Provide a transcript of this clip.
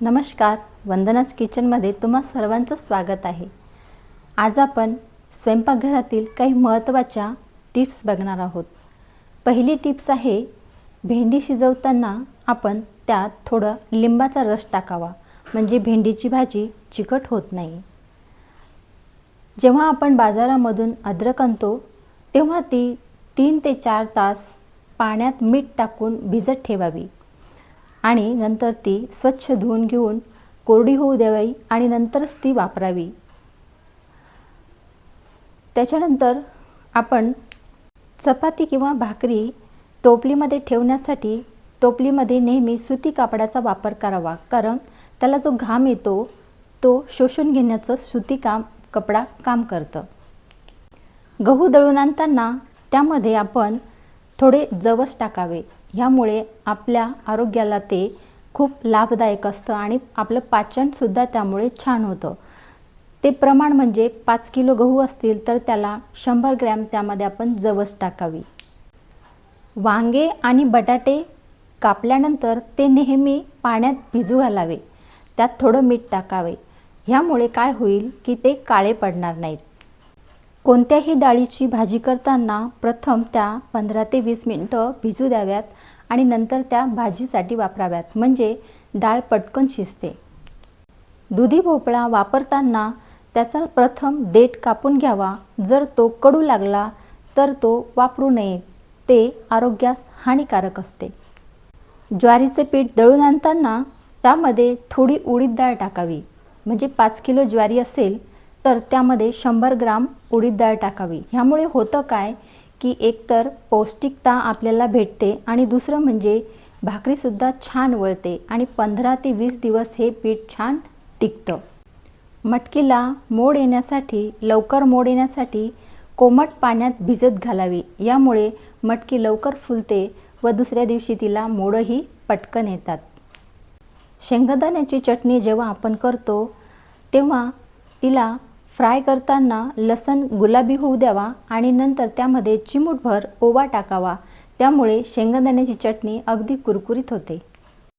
नमस्कार वंदनाच किचनमध्ये तुम्हा सर्वांचं स्वागत आहे. आज आपण स्वयंपाकघरातील काही महत्त्वाच्या टिप्स बघणार आहोत. पहिली टिप्स आहे भेंडी शिजवताना आपण त्यात थोडं लिंबाचा रस टाकावा म्हणजे भेंडीची भाजी चिकट होत नाही. जेव्हा आपण बाजारामधून अद्रक आणतो तेव्हा ती तीन ते चार तास पाण्यात मीठ टाकून भिजत ठेवावी. आणि नंतर ती स्वच्छ धुवून घेऊन कोरडी होऊ द्यावी आणि नंतरच ती वापरावी. त्याच्यानंतर आपण चपाती किंवा भाकरी टोपलीमध्ये ठेवण्यासाठी टोपलीमध्ये नेहमी सुती कापडाचा वापर करावा. कारण त्याला जो घाम येतो तो शोषून घेण्याचं सुती काम कपडा काम करतं. गहू दळून आणताना त्यामध्ये आपण थोडे जवस टाकावे. ह्यामुळे आपल्या आरोग्याला ते खूप लाभदायक असतं आणि आपलं पाचनसुद्धा त्यामुळे छान होतं. ते प्रमाण म्हणजे पाच किलो गहू असतील तर त्याला शंभर ग्रॅम त्यामध्ये आपण जवस टाकावी. वांगे आणि बटाटे कापल्यानंतर ते नेहमी पाण्यात भिजू घालावे. त्यात थोडं मीठ टाकावे. ह्यामुळे काय होईल की ते काळे पडणार नाहीत. कोणत्याही डाळीची भाजी करताना प्रथम त्या पंधरा ते वीस मिनटं भिजू द्याव्यात आणि नंतर त्या भाजीसाठी वापराव्यात. म्हणजे डाळ पटकन शिजते. दुधी भोपळा वापरताना त्याचा प्रथम देठ कापून घ्यावा. जर तो कडू लागला तर तो वापरू नये. ते आरोग्यास हानिकारक असते. ज्वारीचे पीठ दळून आणताना त्यामध्ये थोडी उडीद डाळ टाकावी. म्हणजे पाच किलो ज्वारी असेल तर त्यामध्ये शंभर ग्राम उडीद डाळ टाकावी. ह्यामुळे होतं काय की एकतर पौष्टिकता आपल्याला भेटते आणि दुसरं म्हणजे भाकरीसुद्धा छान वळते आणि पंधरा ते वीस दिवस हे पीठ छान टिकतं. मटकीला मोड येण्यासाठी लवकर मोड येण्यासाठी कोमट पाण्यात भिजत घालावी. यामुळे मटकी लवकर फुलते व दुसऱ्या दिवशी तिला मोडही पटकन येतात. शेंगदाण्याची चटणी जेव्हा आपण करतो तेव्हा तिला फ्राय करताना लसण गुलाबी होऊ द्यावा आणि नंतर त्यामध्ये चिमूटभर ओवा टाकावा. त्यामुळे शेंगदाण्याची चटणी अगदी कुरकुरीत होते.